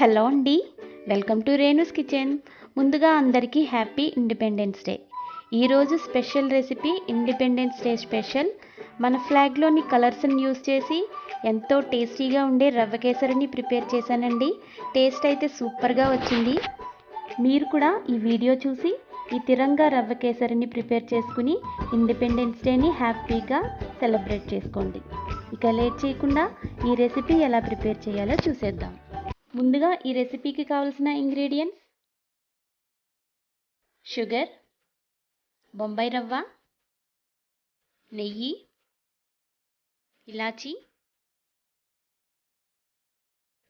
Hello అండి. Welcome to Renu's kitchen. ముందుగా అందరికీ హ్యాపీ ఇండిపెండెన్స్ డే. ఈరోజు special recipe independence day special. మన ఫ్లాగ్లోని కలర్స్ని యూస్ చేసి ఎంతో టేస్టీగా ఉండే రవ్వ కేసరిని ప్రిపేర్ చేశానండి. టేస్ట్ అయితే సూపర్గా వచ్చింది. మీరు కూడా ఈ వీడియో చూసి ఈ తిరంగా రవ్వ కేసరిని ప్రిపేర్ చేసుకుని ఇండిపెండెన్స్ డేని హ్యాపీగా సెలబ్రేట్ చేసుకోండి. ఇక లేట్ చేయకుండా ఈ రెసిపీ ఎలా ప్రిపేర్ చేయాలో చూసేద్దాం. ముందుగా ఈ రెసిపీకి కావలసిన ఇంగ్రీడియంట్స్? షుగర్ బొంబాయి రవ్వ నెయ్యి ఇలాచీ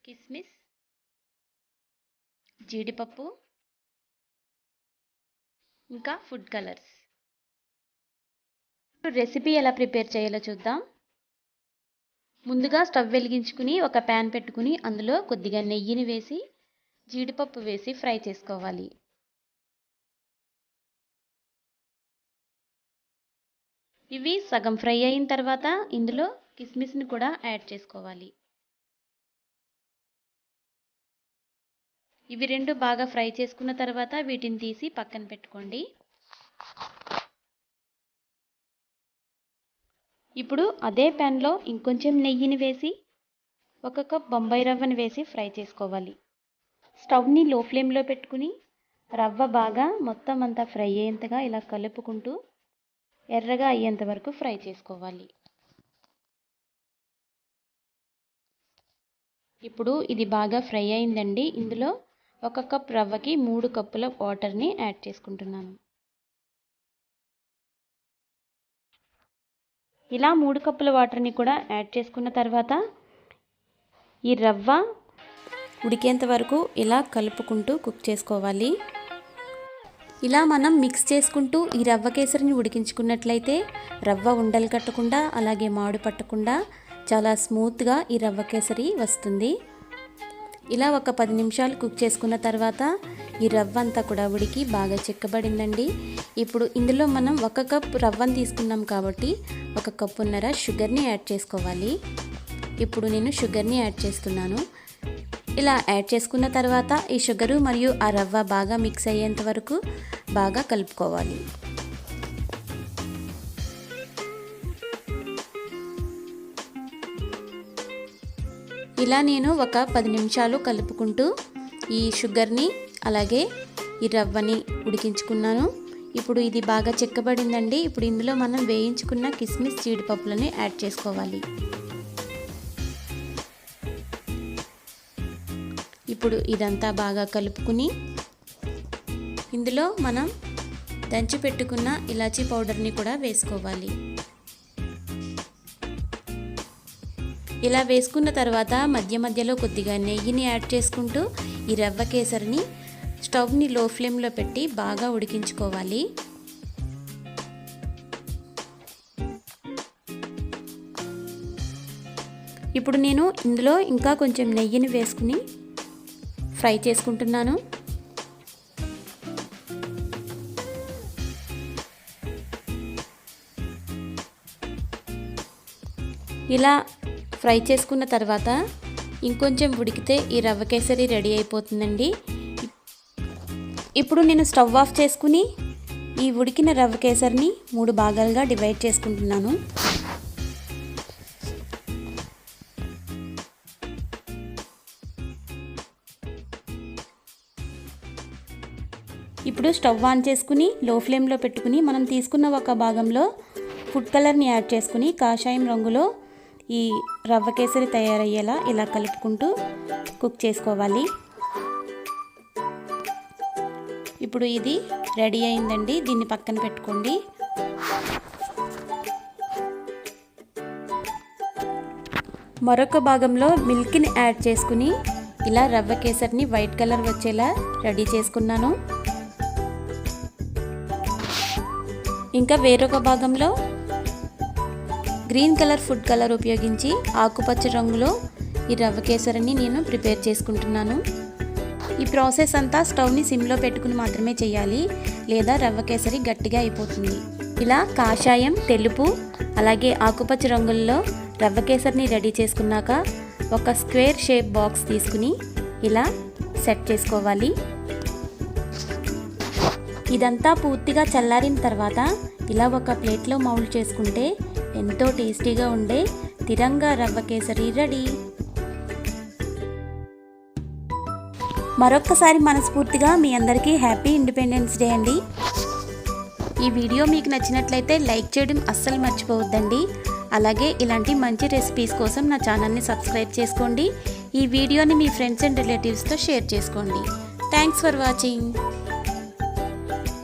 కిస్మిస్ జీడిపప్పు ఇంకా ఫుడ్ కలర్స్. రెసిపీ ఎలా ప్రిపేర్ చేయాలో చూద్దాం. ముందుగా స్టవ్ వెలిగించుకుని ఒక ప్యాన్ పెట్టుకుని అందులో కొద్దిగా నెయ్యిని వేసి జీడిపప్పు వేసి ఫ్రై చేసుకోవాలి. ఇవి సగం ఫ్రై అయిన తర్వాత ఇందులో కిస్మిస్ని కూడా యాడ్ చేసుకోవాలి. ఇవి రెండు బాగా ఫ్రై చేసుకున్న తర్వాత వీటిని తీసి పక్కన పెట్టుకోండి. ఇప్పుడు అదే ప్యాన్లో ఇంకొంచెం నెయ్యిని వేసి ఒక కప్ బొంబాయి రవ్వని వేసి ఫ్రై చేసుకోవాలి. స్టవ్ని లో ఫ్లేమ్లో పెట్టుకుని రవ్వ బాగా మొత్తం అంతా ఫ్రై అయ్యేంతగా ఇలా కలుపుకుంటూ ఎర్రగా అయ్యేంత వరకు ఫ్రై చేసుకోవాలి. ఇప్పుడు ఇది బాగా ఫ్రై అయిందండి. ఇందులో ఒక కప్ రవ్వకి మూడు కప్పుల వాటర్ని యాడ్ చేసుకుంటున్నాను. ఇలా మూడు కప్పుల వాటర్ని కూడా యాడ్ చేసుకున్న తర్వాత ఈ రవ్వ ఉడికేంత వరకు ఇలా కలుపుకుంటూ కుక్ చేసుకోవాలి. ఇలా మనం మిక్స్ చేసుకుంటూ ఈ రవ్వ కేసరిని ఉడికించుకున్నట్లయితే రవ్వ ఉండలు కట్టకుండా అలాగే మాడు పట్టకుండా చాలా స్మూత్గా ఈ రవ్వ కేసరి వస్తుంది. ఇలా ఒక పది నిమిషాలు కుక్ చేసుకున్న తర్వాత ఈ రవ్వ అంతా కూడా ఉడికి బాగా చెక్కబడిందండి. ఇప్పుడు ఇందులో మనం ఒక కప్ రవ్వను తీసుకున్నాం కాబట్టి ఒక కప్పున్నర షుగర్ని యాడ్ చేసుకోవాలి. ఇప్పుడు నేను షుగర్ని యాడ్ చేస్తున్నాను. ఇలా యాడ్ చేసుకున్న తర్వాత ఈ షుగరు మరియు ఆ రవ్వ బాగా మిక్స్ అయ్యేంత వరకు బాగా కలుపుకోవాలి. ఇలా నేను ఒక పది నిమిషాలు కలుపుకుంటూ ఈ షుగర్ని అలాగే ఈ రవ్వని ఉడికించుకున్నాను. ఇప్పుడు ఇది బాగా చెక్కబడిందండి. ఇప్పుడు ఇందులో మనం వేయించుకున్న కిస్మిస్ జీడిపప్పులని యాడ్ చేసుకోవాలి. ఇప్పుడు ఇదంతా బాగా కలుపుకుని ఇందులో మనం దంచి పెట్టుకున్న ఇలాచీ పౌడర్ని కూడా వేసుకోవాలి. ఇలా వేసుకున్న తర్వాత మధ్య మధ్యలో కొద్దిగా నెయ్యిని యాడ్ చేసుకుంటూ ఈ రవ్వ కేసరిని స్టవ్ని లో ఫ్లేమ్లో పెట్టి బాగా ఉడికించుకోవాలి. ఇప్పుడు నేను ఇందులో ఇంకా కొంచెం నెయ్యిని వేసుకుని ఫ్రై చేసుకుంటున్నాను. ఇలా ఫ్రై చేసుకున్న తర్వాత ఇంకొంచెం ఉడికితే ఈ రవ్వ కేసరి రెడీ అయిపోతుందండి. ఇప్పుడు నేను స్టవ్ ఆఫ్ చేసుకుని ఈ ఉడికిన రవ్వ కేసరిని మూడు భాగాలుగా డివైడ్ చేసుకుంటున్నాను. ఇప్పుడు స్టవ్ ఆన్ చేసుకుని లో ఫ్లేమ్లో పెట్టుకుని మనం తీసుకున్న ఒక భాగంలో ఫుడ్ కలర్ని యాడ్ చేసుకుని కాషాయం రంగులో ఈ రవ్వ కేసరి తయారయ్యేలా ఇలా కలుపుకుంటూ కుక్ చేసుకోవాలి. ఇప్పుడు ఇది రెడీ అయిందండి. దీన్ని పక్కన పెట్టుకోండి. మరొక భాగంలో మిల్క్ని యాడ్ చేసుకుని ఇలా రవ్వ కేసరిని వైట్ కలర్ వచ్చేలా రెడీ చేసుకున్నాను. ఇంకా వేరొక భాగంలో గ్రీన్ కలర్ ఫుడ్ కలర్ ఉపయోగించి ఆకుపచ్చ రంగులో ఈ రవ్వ కేసరిని నేను ప్రిపేర్ చేసుకుంటున్నాను. ఈ ప్రాసెస్ అంతా స్టవ్ని సిమ్లో పెట్టుకుని మాత్రమే చేయాలి. లేదా రవ్వ కేసరి గట్టిగా అయిపోతుంది. ఇలా కాషాయం తెలుపు అలాగే ఆకుపచ్చ రంగుల్లో రవ్వ కేసరిని రెడీ చేసుకున్నాక ఒక స్క్వేర్ షేప్ బాక్స్ తీసుకుని ఇలా సెట్ చేసుకోవాలి. ఇదంతా పూర్తిగా చల్లారిన తర్వాత ఇలా ఒక ప్లేట్లో మౌల్డ్ చేసుకుంటే ఎంతో టేస్టీగా ఉండే తిరంగా రవ్వ కేసరి రెడీ. మరొక్కసారి మనస్ఫూర్తిగా మీ అందరికీ హ్యాపీ ఇండిపెండెన్స్ డే అండి. ఈ వీడియో మీకు నచ్చినట్లయితే లైక్ చేయడం అస్సలు మర్చిపోవద్దండి. అలాగే ఇలాంటి మంచి రెసిపీస్ కోసం నా ఛానల్ని సబ్స్క్రైబ్ చేసుకోండి. ఈ వీడియోని మీ ఫ్రెండ్స్ అండ్ రిలేటివ్స్తో షేర్ చేసుకోండి. Thanks for watching.